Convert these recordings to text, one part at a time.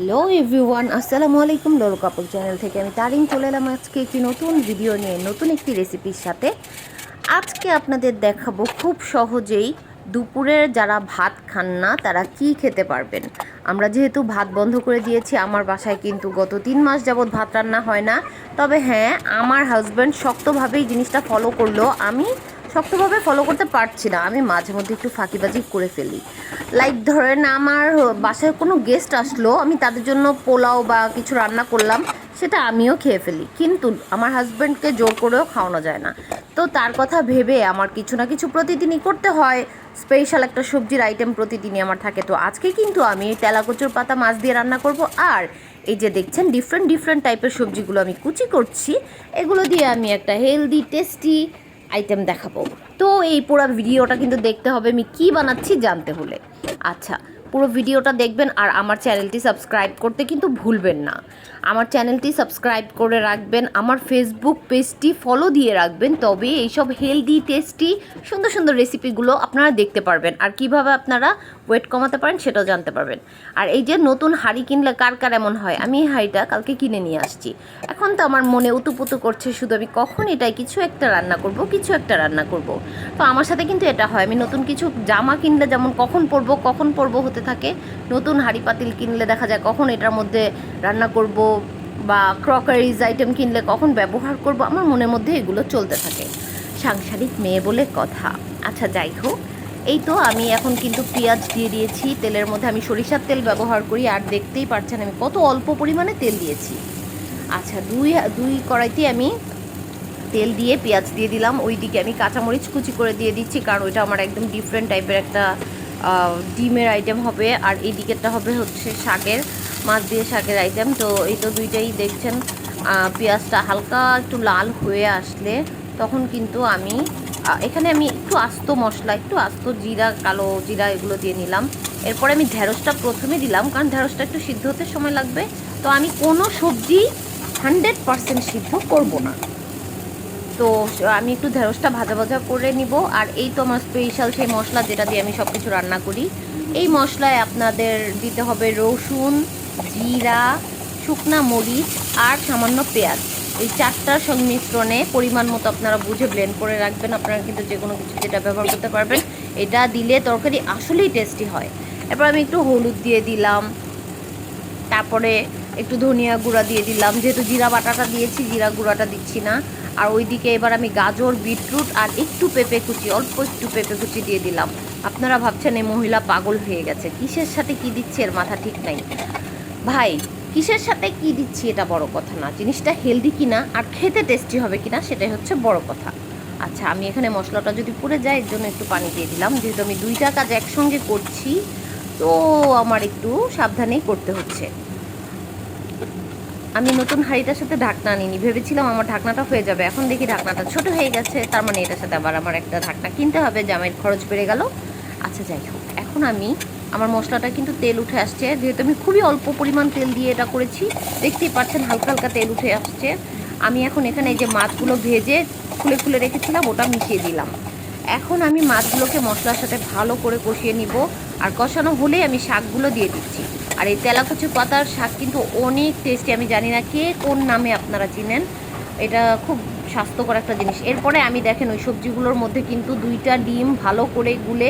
Hello everyone আসসালামু আলাইকুম লোল কাপড় চ্যানেল থেকে আমি তারিম চলে এলাম আজকে একটি নতুন ভিডিও নিয়ে, নতুন একটি রেসিপির সাথে। আজকে আপনাদের দেখাবো খুব সহজেই দুপুরের যারা ভাত খান না, তারা কি খেতে পারবেন। আমরা যেহেতু ভাত বন্ধ করে দিয়েছি, আমার বাসায় কিন্তু গত তিন মাস যাবৎ ভাত রান্না হয় না। তবে হ্যাঁ আমার হাজব্যান্ড শক্তভাবেই জিনিসটা ফলো করল। আমি শক্তভাবে ফলো করতে পারছি না। আমি মাঝে মধ্যে একটু ফাঁকিবাজি করে ফেলি। লাইক ধরেন আমার বাসায় কোনো গেস্ট আসলো, আমি তাদের জন্য পোলাও বা কিছু রান্না করলাম, সেটা আমিও খেয়ে ফেলি। কিন্তু আমার হাজব্যান্ডকে জোর করেও খাওয়ানো যায় না। তো তার কথা ভেবে আমার কিছু না কিছু প্রতিদিনই করতে হয়। স্পেশাল একটা সবজির আইটেম প্রতিদিনই আমার থাকে। তো আজকে কিন্তু আমি তেলাকচুর পাতা মাছ দিয়ে রান্না করব। আর এই যে দেখছেন ডিফারেন্ট ডিফারেন্ট টাইপের সবজিগুলো আমি কুচি করছি। এগুলো দিয়ে আমি একটা হেলদি টেস্টি আইটেম দেখাবো। তো এই পুরো ভিডিওটা কিন্তু দেখতে হবে আমি কি বানাচ্ছি জানতে হলে। আচ্ছা পুরো ভিডিওটা দেখবেন আর আমার চ্যানেলটি সাবস্ক্রাইব করতে কিন্তু ভুলবেন না। আমার চ্যানেলটি সাবস্ক্রাইব করে রাখবেন, আমার ফেসবুক পেজটি ফলো দিয়ে রাখবেন, তবে এইসব হেলদি টেস্টি সুন্দর সুন্দর রেসিপিগুলো আপনারা দেখতে পারবেন। আর কীভাবে আপনারা ওয়েট কমাতে পারেন সেটাও জানতে পারবেন। আর এই যে নতুন হাঁড়ি কিনলে কার কার এমন হয়? আমি এই হাঁড়িটা কালকে কিনে নিয়ে আসছি। এখন তো আমার মনে উতুপুতু করছে, শুধু আমি কখন এটাই কিছু একটা রান্না করব, কিছু একটা রান্না করব। তো আমার সাথে কিন্তু এটা হয়। আমি নতুন কিছু জামা কিনলে যেমন কখন পরবো কখন পরবো হতে থাকে। নতুন হাঁড়ি পাতিল কিনলে দেখা যায় কখন এটার মধ্যে রান্না করব বা ক্রকারিজ আইটেম কিনলে কখন ব্যবহার করব? আমার মনের মধ্যে এগুলো চলতে থাকে। সাংসারিক মেয়ে বলে কথা। আচ্ছা যাই হোক। এই তো আমি এখন কিন্তু পেঁয়াজ দিয়ে দিয়েছি। তেলের মধ্যে আমি সরিষার তেল ব্যবহার করি। আর দেখতেই পারছেন আমি কত অল্প পরিমাণে তেল দিয়েছি। আচ্ছা দুই দুই কড়াইতে আমি তেল দিয়ে পেঁয়াজ দিয়ে দিলাম। ওই দিকে আমি কাঁচামরিচ কুচি করে দিয়ে দিচ্ছি। কারণ ওইটা আমার একদম ডিফারেন্ট টাইপের একটা ডিমের আইটেম হবে। আর এই দিকেরটা হবে হচ্ছে শাকের। মাছ দিয়ে শাকের আইটেম তো এই তো দুইটাই দেখছেন পেঁয়াজটা হালকা একটু লাল হয়ে আসলে তখন কিন্তু আমি এখানে আমি একটু আস্ত মশলা, একটু আস্ত জিরা, কালো জিরা এগুলো দিয়ে নিলাম। এরপরে আমি ঢেঁড়সটা প্রথমে দিলাম, কারণ ঢেঁড়সটা একটু সিদ্ধ হতে সময় লাগবে। তো আমি কোনো সবজি হান্ড্রেড পারসেন্ট সিদ্ধ করব না। তো আমি একটু ঢেঁড়সটা ভাজা ভাজা করে নিব। আর এই তো আমার স্পেশাল সেই মশলা যেটা দিয়ে আমি সব কিছু রান্না করি। এই মশলায় আপনাদের দিতে হবে রসুন জিরা, শুকনা মরিচ আর সামান্য পেঁয়াজ। এই চারটার সংমিশ্রণে পরিমাণ মতো আপনারা বুঝে ব্লেন্ড করে রাখবেন। আপনারা কিন্তু যে কোনো কিছু যেটা ব্যবহার করতে পারবেন, এটা দিলে তরকারি আসলেই টেস্টি হয়। এরপর আমি একটু হলুদ দিয়ে দিলাম। তারপরে একটু ধনিয়া গুঁড়া দিয়ে দিলাম। যেহেতু জিরা বাটাটা দিয়েছি, জিরা গুঁড়াটা দিচ্ছি না। আর ওইদিকে এবার আমি গাজর, বিটরুট আর একটু পেঁপে কুচি, অল্প একটু পেঁপে কুচি দিয়ে দিলাম। আপনারা ভাবছেন এই মহিলা পাগল হয়ে গেছে। কিসের সাথে কি দিচ্ছে এর মাথা ঠিক নাই। ভাই, কিসের সাথে কি দিচ্ছি এটা বড় কথা না? জিনিসটা হেলদি কিনা আর খেতে টেস্টি হবে কিনা সেটাই হচ্ছে বড় কথা। আচ্ছা আমি এখানে মশলাটা যদি পুড়ে যায়, এর জন্য একটু পানি দিয়ে দিলাম। যেহেতু আমি দুইটা কাজ একসঙ্গে করছি, তো আমার একটু সাবধানেই করতে হচ্ছে। আমি নতুন হাঁড়িটার সাথে ঢাকনা নিনি ভেবেছিলাম আমার ঢাকনাটা হয়ে যাবে। এখন দেখি ঢাকনাটা ছোট হয়ে গেছে, তার মানে এটার সাথে আবার আমার একটা ঢাকনা কিনতে হবে, জামাইয়ের খরচ বেড়ে গেল। আচ্ছা যাই হোক, এখন আমি আমার মশলাটা কিন্তু তেল উঠে আসছে। যেহেতু আমি খুবই অল্প পরিমাণ তেল দিয়ে এটা করেছি, দেখতেই পাচ্ছেন হালকা হালকা তেল উঠে আসছে। আমি এখন এখানে এই যে মাছগুলো ভেজে খুলে খুলে রেখেছিলাম, ওটা মিশিয়ে দিলাম। এখন আমি মাছগুলোকে মশলার সাথে ভালো করে কষিয়ে নিব। আর কষানো হলেই আমি শাকগুলো দিয়ে দিচ্ছি। আর এই তেলাকুচি পাতার শাক কিন্তু অনেক টেস্টি আমি জানি না কে কোন নামে আপনারা চিনেন। এটা খুব স্বাস্থ্যকর একটা জিনিস। এরপরে আমি দেখেন ওই সবজিগুলোর মধ্যে কিন্তু দুইটা ডিম ভালো করে গুলে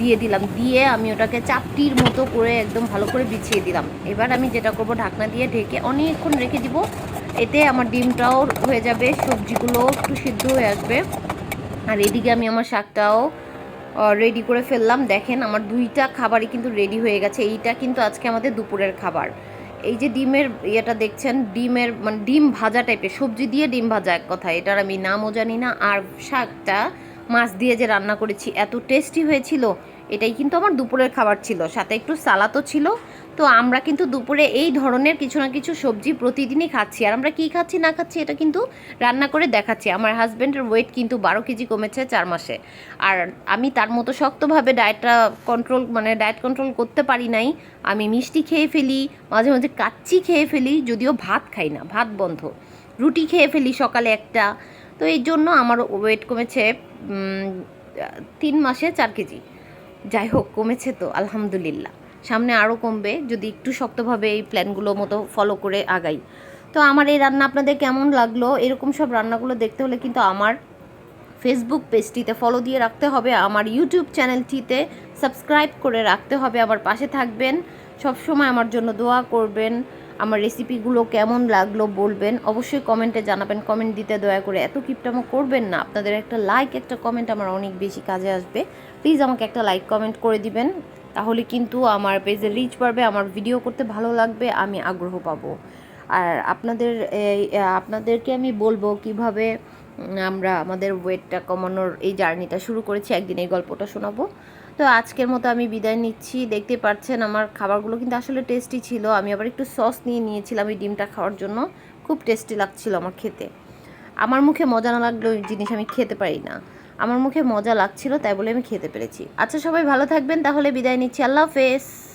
দিয়ে দিলাম। দিয়ে আমি ওটাকে চাপটির মতো করে একদম ভালো করে বিছিয়ে দিলাম। এবার আমি যেটা করব, ঢাকনা দিয়ে ঢেকে অনেকক্ষণ রেখে দিব। এতে আমার ডিমটাও হয়ে যাবে সবজিগুলো একটু সিদ্ধ হয়ে আসবে। আর এদিকে আমি আমার শাকটাও রেডি করে ফেললাম। দেখেন আমার দুইটা খাবারই কিন্তু রেডি হয়ে গেছে। এইটা কিন্তু আজকে আমাদের দুপুরের খাবার। এই যে ডিমের ইয়েটা দেখছেন, ডিমের মানে ডিম ভাজা টাইপের সবজি দিয়ে ডিম ভাজা এক কথা এটার আমি নামও জানি না। আর শাকটা মাছ দিয়ে যে রান্না করেছি, এত টেস্টি হয়েছিল। এটাই কিন্তু আমার দুপুরের খাবার ছিল। সাথে একটু সালাতও ছিল। তো আমরা কিন্তু দুপুরে এই ধরনের কিছু না কিছু সবজি প্রতিদিনই খাচ্ছি। আর আমরা কী খাচ্ছি, না খাচ্ছি, এটা কিন্তু রান্না করে দেখাচ্ছি। আমার হাজব্যান্ডের ওয়েট কিন্তু বারো কেজি কমেছে চার মাসে। আর আমি তার মতো শক্তভাবে ডায়েটটা কন্ট্রোল মানে ডায়েট কন্ট্রোল করতে পারি নাই। আমি মিষ্টি খেয়ে ফেলি, মাঝে মাঝে কাচ্চি খেয়ে ফেলি, যদিও ভাত খাই না, ভাত বন্ধ। রুটি খেয়ে ফেলি সকালে একটা। তো এই জন্য আমার ওয়েট কমেছে তিন মাসে চার কেজি। যাই হোক, কমেছে তো, আলহামদুলিল্লাহ। সামনে আরও কমবে, যদি একটু শক্তভাবে এই প্ল্যানগুলো মতো ফলো করে আগাই। তো আমার এই রান্না আপনাদের কেমন লাগল? এরকম সব রান্নাগুলো দেখতে হলে কিন্তু আমার ফেসবুক পেজটিতে ফলো দিয়ে রাখতে হবে, আমার ইউটিউব চ্যানেলটিতে সাবস্ক্রাইব করে রাখতে হবে আমার পাশে থাকবেন। সব সময় আমার জন্য দোয়া করবেন। আমার রেসিপিগুলো কেমন লাগল বলবেন, অবশ্যই কমেন্টে জানাবেন। কমেন্ট দিতে দয়া করে এত কিপটামো করবেন না। আপনাদের একটা লাইক একটা কমেন্ট আমার অনেক বেশি কাজে আসবে। প্লিজ আমাকে একটা লাইক কমেন্ট করে দিবেন। তাহলে কিন্তু আমার পেজে রিচ বাড়বে, আমার ভিডিও করতে ভালো লাগবে, আমি আগ্রহ পাবো। আর আপনাদের আপনাদেরকে আমি বলব কীভাবে আমরা আমাদের ওয়েটটা কমানোর এই জার্নিটা শুরু করেছি, একদিন এই গল্পটা শোনাবো। তো আজকের মতো আমি বিদায় নিচ্ছি। দেখতে পাচ্ছেন আমার খাবারগুলো কিন্তু আসলে টেস্টি ছিল। আমি আবার একটু সস নিয়ে নিয়েছিলাম এই ডিমটা খাওয়ার জন্য। খুব টেস্টি লাগছিল আমার খেতে। আমার মুখে মজা না লাগলেও ওই জিনিস আমি খেতে পারি না। আমার মুখে মজা লাগছিল, তাই বলে আমি খেতে পেরেছি। আচ্ছা সবাই ভালো থাকবেন, তাহলে বিদায় নিচ্ছি। আল্লাহ হাফেজ।